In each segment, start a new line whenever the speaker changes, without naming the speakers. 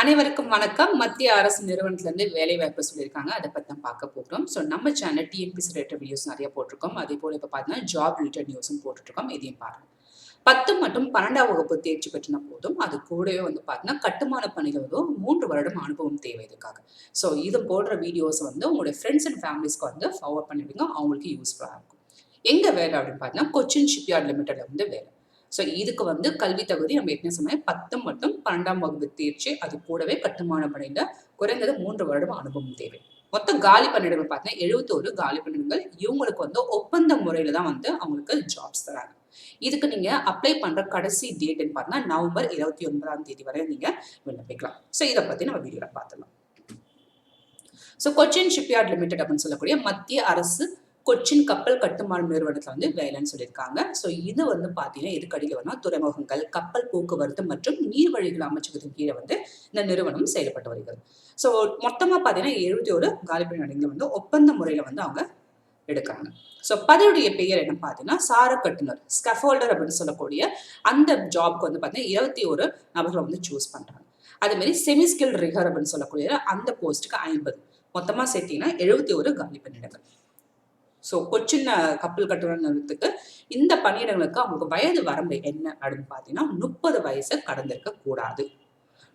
அனைவருக்கும் வணக்கம். மத்திய அரசு நிறுவனத்திலேருந்து வேலை வாய்ப்பு சொல்லியிருக்காங்க. அதை பற்றி தான் பார்க்க போகிறோம் ஸோ நம்ம சேனல் டிஎன்பிசி ரிலேட்டட் வீடியோஸ் நிறைய போட்டிருக்கோம். அதே போல் இப்போ பார்த்தீங்கன்னா ஜாப் ரிலேட்டட் நியூஸும் போட்டுருக்கோம். இதையும் பாருங்க. பத்து மற்றும் பன்னெண்டாம் வகுப்பு தேர்ச்சி பெற்றினா போதும். அது கூடவே வந்து பார்த்தீங்கன்னா கட்டுமான பணியில் வந்து மூன்று வருடம் அனுபவம் தேவை இதுக்காக. ஸோ இது போடுற வீடியோஸ் வந்து உங்களுடைய ஃப்ரெண்ட்ஸ் அண்ட் ஃபேமிலிஸ்க்கு வந்து ஃபார்வர்ட் பண்ணிவிடுங்க அவங்களுக்கு யூஸ்ஃபுல்லாக இருக்கும். எங்கே வேலை அப்படின்னு பார்த்தீங்கன்னா கொச்சின் ஷிப்யார்ட் லிமிட்டடில் வந்து வேலை. ஸோ இதுக்கு வந்து கல்வி தகுதி நம்ம ஏற்கனவே சமயம் பத்து மற்றும் பன்னெண்டாம் வகுப்பு தேர்ச்சி அது கூடவே கட்டுமான பணியில் குறைந்தது மூன்று வருடம் அனுபவம் தேவை. மொத்தம் காலி பணியிடங்கள் பார்த்தீங்கன்னா எழுபத்தோரு காலி பணியிடங்கள் இவங்களுக்கு வந்து ஒப்பந்த முறையில் தான் வந்து அவங்களுக்கு ஜாப்ஸ் தராங்க. இதுக்கு நீங்க அப்ளை பண்ற கடைசி டேட்னு பார்த்தீங்கன்னா நவம்பர் இருபத்தி ஒன்பதாம் தேதி வரை நீங்க விண்ணப்பிக்கலாம். ஸோ இதை பத்தி நம்ம வீடியோல பார்த்துலாம் ஸோ கொச்சின் ஷிப்யார்ட் லிமிடெட் அப்படின்னு சொல்லக்கூடிய மத்திய அரசு கொச்சின் கப்பல் கட்டுமான நிறுவனத்தில் வந்து வேலைன்னு சொல்லியிருக்காங்க. ஸோ இது வந்து பார்த்தீங்கன்னா இதுக்கடியில் வந்து துறைமுகங்கள் கப்பல் போக்குவரத்து மற்றும் நீர்வழிகள் அமைச்சகத்தின் கீழே வந்து இந்த நிறுவனம் செயல்பட்டு வருகிறது. ஸோ மொத்தமாக பார்த்தீங்கன்னா எழுபத்தி ஒரு காலிப்பணி நடிகை வந்து ஒப்பந்த முறையில் வந்து அவங்க எடுக்கிறாங்க. ஸோ பதவியுடைய பெயர் என்ன பார்த்தீங்கன்னா சார கட்டுனர் ஸ்கஃபோல்டர் அப்படின்னு சொல்லக்கூடிய அந்த ஜாப்க்கு வந்து பார்த்தீங்கன்னா இருபத்தி ஒரு நபர்களை வந்து சூஸ் பண்ணுறாங்க அதேமாரி செமி ஸ்கில் ரிகர் அப்படின்னு சொல்லக்கூடிய அந்த போஸ்ட்டுக்கு ஐம்பது. மொத்தமாக சேர்த்தீங்கன்னா எழுபத்தி ஒரு காலி பணியிடங்கள் ஸோ கொச்சின் கப்பல் கட்டுரை நிறுவனத்துக்கு இந்த பணியிடங்களுக்கு அவங்களுக்கு வயது வரம்பு என்ன அப்படின்னு பார்த்தீங்கன்னா முப்பது வயசை கடந்திருக்க கூடாது.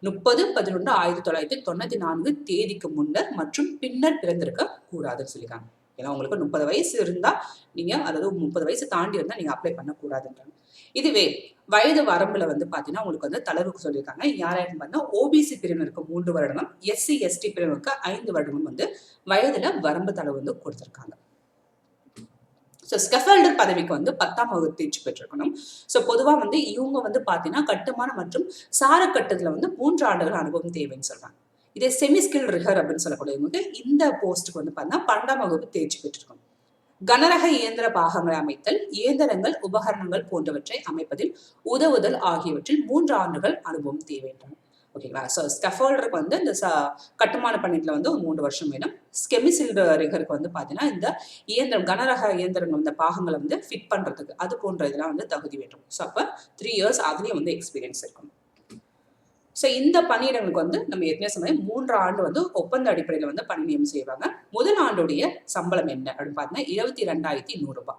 முப்பது பதினொன்று ஆயிரத்தி தொள்ளாயிரத்தி தொண்ணூற்றி நான்கு தேதிக்கு முன்னர் மற்றும் பின்னர் பிறந்திருக்க கூடாதுன்னு சொல்லியிருக்காங்க. ஏன்னா உங்களுக்கு முப்பது வயசு இருந்தால் நீங்கள் அதாவது முப்பது வயசு தாண்டி இருந்தால் நீங்கள் அப்ளை பண்ணக்கூடாதுன்றாங்க. இதுவே வயது வரம்புல வந்து பார்த்தீங்கன்னா உங்களுக்கு வந்து தளர்வுக்கு சொல்லியிருக்காங்க. யாராயிரம் பார்த்தா ஓபிசி பிரிவினருக்கு மூன்று வருடமும் எஸ்சி எஸ்டி பிரிவினருக்கு ஐந்து வருடமும் வந்து வயதில் வரம்பு தளவு வந்து கொடுத்துருக்காங்க. ஸோ ஸ்கெஃபல்டர் பதவிக்கு வந்து பத்தாம் வகுப்பு தேர்ச்சி பெற்றிருக்கணும். ஸோ பொதுவாக வந்து இவங்க வந்து பார்த்தீங்கன்னா கட்டுமான மற்றும் சார கட்டத்தில் வந்து மூன்று ஆண்டுகள் அனுபவம் தேவைன்னு சொல்கிறாங்க இதே செமி ஸ்கில் ரிகர் அப்படின்னு சொல்லக்கூடியவங்க இந்த போஸ்ட்டுக்கு வந்து பார்த்தீங்கன்னா பன்னெண்டாம் வகுப்பு தேர்ச்சி பெற்றிருக்கணும். கனரக இயந்திர பாகங்களை அமைத்தல் இயந்திரங்கள் உபகரணங்கள் போன்றவற்றை அமைப்பதில் உதவுதல் ஆகியவற்றில் மூன்று ஆண்டுகள் அனுபவம் தேவைன்றாங்க. ஓகேங்களா? ஸோ ஸ்கஃபோல்டருக்கு வந்து இந்த ச கட்டுமான பணியில் வந்து ஒரு மூணு வருஷம் வேணும். ஸ்கெமிசில்டரிகருக்கு வந்து பார்த்தீங்கன்னா இந்த இயந்திரம் கனரக இயந்திரங்கள் இந்த பாகங்களை வந்து ஃபிட் பண்ணுறதுக்கு அது போன்ற இதெல்லாம் வந்து தகுதி வேண்டும். ஸோ அப்போ த்ரீ இயர்ஸ் அதுலேயும் வந்து எக்ஸ்பீரியன்ஸ் இருக்கும் ஸோ இந்த பணியிடங்களுக்கு வந்து நம்ம ஏற்கனவே சமயம் மூன்று ஆண்டு வந்து ஒப்பந்த அடிப்படையில் வந்து பணி நியமனம் செய்வாங்க. முதல் ஆண்டுடைய சம்பளம் என்ன அப்படின்னு பார்த்தீங்கன்னா இருபத்தி ரெண்டாயிரத்தி நூறுரூபா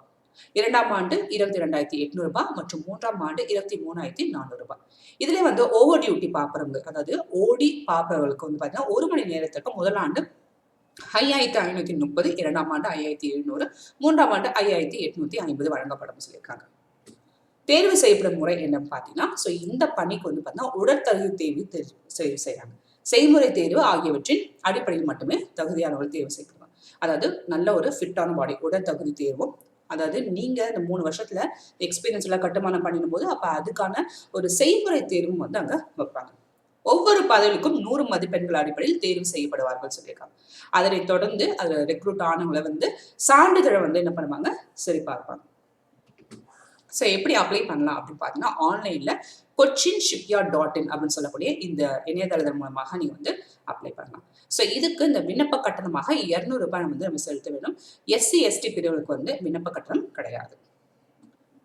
இரண்டாம் ஆண்டு இருபத்தி ரெண்டாயிரத்தி எட்நூறு ரூபாய் மற்றும் மூன்றாம் ஆண்டு இருபத்தி மூணாயிரத்தி நானூறு ரூபாய். இதுல வந்து ஓவர் டியூட்டி பாக்குறவங்க அதாவது ஓடி பாக்குறவங்களுக்கு வந்து பாத்தீங்கன்னா ஒரு மணி நேரத்துக்கு முதல் ஆண்டு ஐயாயிரத்தி ஐநூத்தி முப்பது இரண்டாம் ஆண்டு ஐயாயிரத்தி எழுநூறு மூன்றாம் ஆண்டு ஐயாயிரத்தி எட்நூத்தி ஐம்பது வழங்கப்படும் சொல்லியிருக்காங்க. தேர்வு செய்யப்படும் முறை என்னன்னு பார்த்தீங்கன்னா ஸோ இந்த பணிக்கு வந்து பார்த்தீங்கன்னா உடற்தகுதி தேர்வு தேர்வு செய்கிறாங்க செய்முறை தேர்வு ஆகியவற்றின் அடிப்படையில் மட்டுமே தகுதியானவர்கள் தேர்வு செய்யப்படுவாங்க. அதாவது நல்ல ஒரு ஃபிட்டான பாடி உடற்தகுதி தேர்வும் அதாவது நீங்கள் இந்த மூணு வருஷத்தில் எக்ஸ்பீரியன்ஸ் எல்லாம் கட்டுமானம் பண்ணிடும் போது அதுக்கான ஒரு செய்முறை தேர்வும் வந்து அங்கே வைப்பாங்க. ஒவ்வொரு பதவிக்கும் நூறு மதிப்பெண்கள் அடிப்படையில் தேர்வு செய்யப்படுவார்கள் சொல்லியிருக்காங்க. அதனை தொடர்ந்து அதில் ரெக்ரூட் ஆனவங்களை வந்து சான்றிதழை வந்து என்ன பண்ணுவாங்க? சரி பார்ப்பாங்க ஸோ எப்படி அப்ளை பண்ணலாம் அப்படின்னு பார்த்தீங்கன்னா ஆன்லைனில் கொச்சின் ஷிப்யார்ட் டாட் இன் அப்படின்னு சொல்லக்கூடிய இந்த இணையதளத்தின் மூலமாக நீங்கள் வந்து அப்ளை பண்ணலாம். ஸோ இதுக்கு இந்த விண்ணப்ப கட்டணமாக இரநூறு ரூபாய் வந்து நம்ம செலுத்த வேண்டும். எஸ்சி எஸ்டி பிரிவுகளுக்கு வந்து விண்ணப்ப கட்டணம் கிடையாது.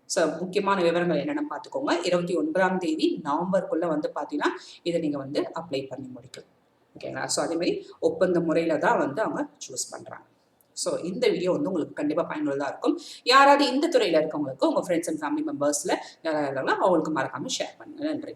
ஸோ முக்கியமான விவரங்கள் என்னென்னு பார்த்துக்கோங்க. இருபத்தி ஒன்பதாம் தேதி நவம்பருக்குள்ளே வந்து பார்த்தீங்கன்னா இதை நீங்கள் வந்து அப்ளை பண்ணி முடிக்கணும் ஓகேங்களா ஸோ அதேமாதிரி ஒப்பந்த முறையில் தான் வந்து அவங்க சூஸ் பண்ணுறாங்க ஸோ இந்த வீடியோ வந்து உங்களுக்கு கண்டிப்பாக பயனுள்ளதாக இருக்கும். யாராவது இந்த துறையில் இருக்கவங்களுக்கு உங்கள் ஃப்ரெண்ட்ஸ் அண்ட் ஃபேமிலி மெம்பர்ஸில் யாராவது அவங்களுக்கு மறக்காமல் ஷேர் பண்ணுங்கள் நன்றி.